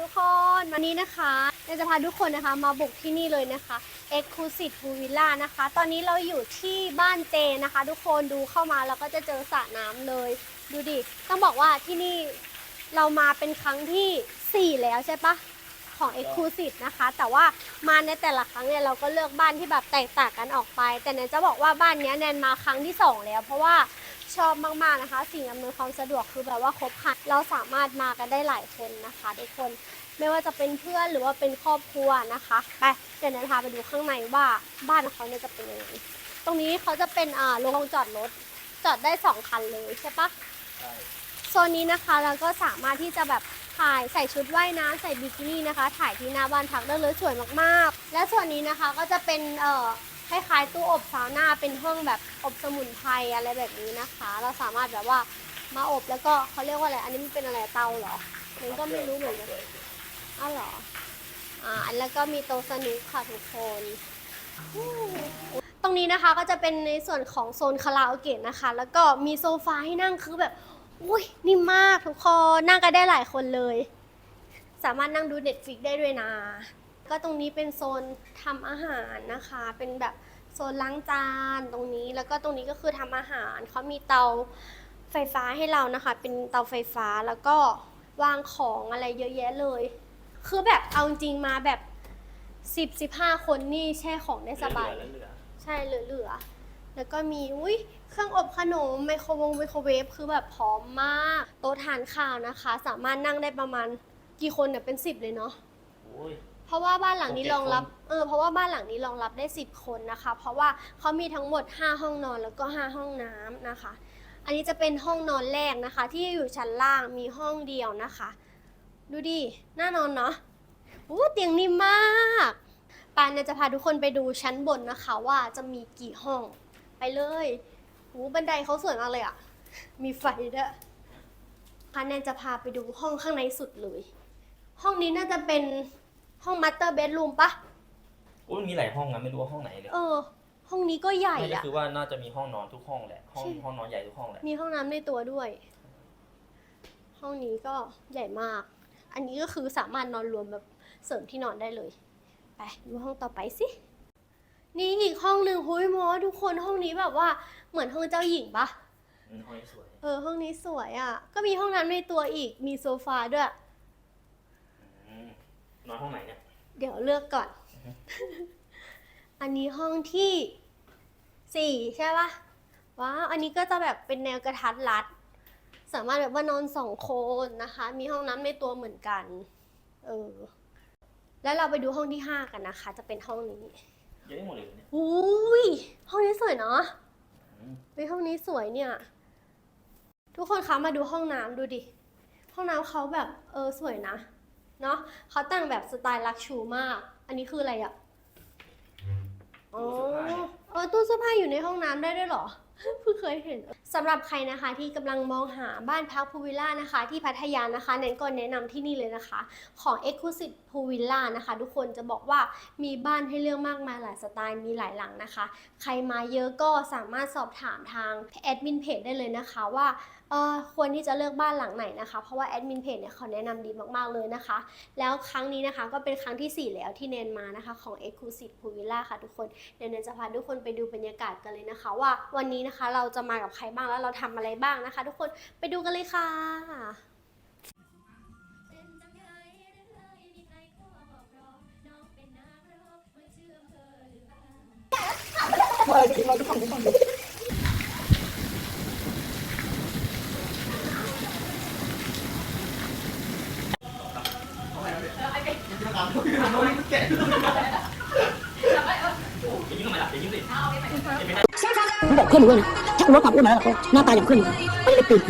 ทุกคน วันนี้นะคะเราจะพาทุกคนนะคะมาบุกที่นี่เลยนะคะ Exclusive Pool Villa นะคะ ตอนนี้เราอยู่ที่บ้านเจนะคะ ทุกคนดูเข้ามาเราก็จะเจอสระน้ำเลย ดูดิ ต้องบอกว่าที่นี่เรามาเป็นครั้งทีสี่4 แล้วใช่ปะของ Exclusive นะคะ แต่ว่ามาในแต่ละครั้งเนี่ยเราก็เลือกบ้านที่แบบแตกต่างกันออกไป แต่แนนจะบอกว่าบ้านเนี้ยแนนมาครั้งที่สองแล้ว เพราะว่า ชอบมากๆนะคะ สิ่งอำนวยความสะดวกคือแบบว่าครบครันเราสามารถมากันได้หลายคนนะคะทุกคนไม่ว่าจะเป็นเพื่อนหรือว่าเป็นครอบครัวนะคะไปเดี๋ยวแนนพาไปดูข้างในว่าบ้านเขาเนี่ยจะเป็นยังไงตรงนี้เขาจะเป็นอ่าโรงจอดรถจอดได้สองคันเลยใช่ปะใช่โซนนี้นะคะเราก็สามารถที่จะแบบถ่ายใส่ชุดว่ายน้ำใส่บิกินี่นะคะ ถ่ายที่หน้าบ้านพักได้เลยสวยมากๆ และส่วนนี้นะคะก็จะเป็นเอ่อ คล้ายๆตู้อบซาวน่าเป็นห้องแบบอบสมุนไพรอะไรแบบนี้นะคะ เราสามารถแบบว่ามาอบแล้วก็เขาเรียกว่าอะไร อันนี้มันเป็นอะไรเตาเหรอมันก็ไม่รู้เหมือนกันอ้าวเหรอ อ่าแล้วก็มีโต๊ะสนุกค่ะทุกคน ตรงนี้นะคะก็จะเป็นในส่วนของโซนคาราโอเกะนะคะ แล้วก็มีโซฟาให้นั่งคือแบบอุ้ยนิ่มมากทุกคนนั่งกันได้หลายคนเลย สามารถนั่งดูเน็ตฟิกได้ด้วยนะ ก็ตรงนี้เป็นโซนทำอาหารนะคะ เป็นแบบโซนล้างจานตรงนี้ แล้วก็ตรงนี้ก็คือทำอาหาร เขามีเตาไฟฟ้าให้เรานะคะ เป็นเตาไฟฟ้าแล้วก็วางของอะไรเยอะแยะเลย คือแบบเอาจริงๆมาแบบสิบสิบห้าคนนี่แช่ของได้สบาย เหลือเหลือใช่เหลือๆ แล้วก็มีอุ้ยเครื่องอบขนมไมโครวงไมโครเวฟคือแบบพร้อมมาก โต๊ะทานข้าวนะคะ สามารถนั่งได้ประมาณกี่คนเนี่ยเป็นสิบเลยเนาะโอ้ยเพ ราะว่าบ้านหลังนี้หกเจ็ดรองรับคนเออเพราะว่าบ้านหลังนี้รองรับได้ 10 คนนะคะ เพราะว่าเขามีทั้งหมด 5 ห้องนอนแล้วก็ 5 ห้องน้ำนะคะ อันนี้จะเป็นห้องนอนแรกนะคะ ที่อยู่ชั้นล่างมีห้องเดียวนะคะ ดูดิน่านอนเนาะอู้เตียงนิ่มมากปานเนี่ยจะพาทุกคนไปดูชั้นบนนะคะ ว่าจะมีกี่ห้องไปเลยหูบันไดเขาสวยมากเลยอะมีไฟด้วยพานแนนจะพาไปดูห้องข้างในสุดเลย ห้องนี้น่าจะเป็น ห้องมัตเตอร์เบดรูมปะโอ้ยมีหลายห้องนะไม่รู้ว่าห้องไหนเลยเออ ห้องนี้ก็ใหญ่น่าจะอะ คือว่าน่าจะมีห้องนอนทุกห้องแหละ ห้องใช่ ห้องนอนใหญ่ทุกห้องแหละ มีห้องน้ำในตัวด้วย ห้องนี้ก็ใหญ่มาก อันนี้ก็คือสามารถนอนรวมแบบเสริมที่นอนได้เลย ไปดูห้องต่อไปสิ นี่อีกห้องหนึ่งหุยมอทุกคนห้องนี้แบบว่าเหมือนห้องเจ้าหญิงปะ อืมห้องนี้สวย เออห้องนี้สวยอะก็มีห้องน้ำในตัวอีก มีโซฟาด้วยอืม นอนห้องไหนเนี่ย เดี๋ยวเลือกก่อน อันนี้ห้องที่สี่ใช่ปะว้าวอันนี้ก็จะแบบเป็นแนวกระทัดรัด สามารถแบบว่านอนสองคนนะคะ มีห้องน้ำในตัวเหมือนกัน เออ แล้วเราไปดูห้องที่ห้ากันนะคะ จะเป็นห้องนี้ เยอะไปหมดเลยเนี่ยอุ้ยห้องนี้สวยเนาะอืมเฮ้ยห้องนี้สวยเนี่ย ทุกคนคะมาดูห้องน้ำดูดิ ห้องน้ำเขาแบบเออสวยนะ เนาะเขาแต่งแบบสไตล์ลักชูมาก อันนี้คืออะไรอะอ๋อเออตู้เสื้อผ้าอยู่ในห้องน้ำได้ด้วยเหรอเพิ่งเคยเห็นสำหรับใครนะคะที่กำลังมองหาบ้านพักพูวิลล่านะคะ ที่พัทยานะคะเน้นก่อนแนะนำที่นี่เลยนะคะ ของ Exclusive Pool Villa นะคะ ทุกคนจะบอกว่ามีบ้านให้เลือกมากมายหลายสไตล์มีหลายหลังนะคะ ใครมาเยอะก็สามารถสอบถามทางแอดมินเพจได้เลยนะคะว่าเออควรที่จะเลือกบ้านหลังไหนนะคะ เพราะว่าแอดมินเพจเนี่ยเขาแนะนำดีมากๆเลยนะคะ แล้วครั้งนี้นะคะก็เป็นครั้งทีสี่4 แล้วที่เนนมานะคะของ Exclusive Pool Villa ค่ะทุกคนเดี๋ยวเนนจะพาทุกคนไปดูบรรยากาศกันเลยนะคะ ว่าวันนี้นะคะเราจะมากับใครบ้างแล้วเราทำอะไรบ้างนะคะ ทุกคนไปดูกันเลยค่ะเป็นจังไงหรือเลยมีใครครอบคน้องเป็นนักรบเมื่อเชื่อเธอหรือเปล่ายิ้มทำไมล่ะจะยิ้มสิ มึงบอกเพื่อนมึงด้วยนะถ้ากูว่าความอ้วนมาแล้วก็หน้าตาอย่างเพื่อนมึงไม่ได้ตื่น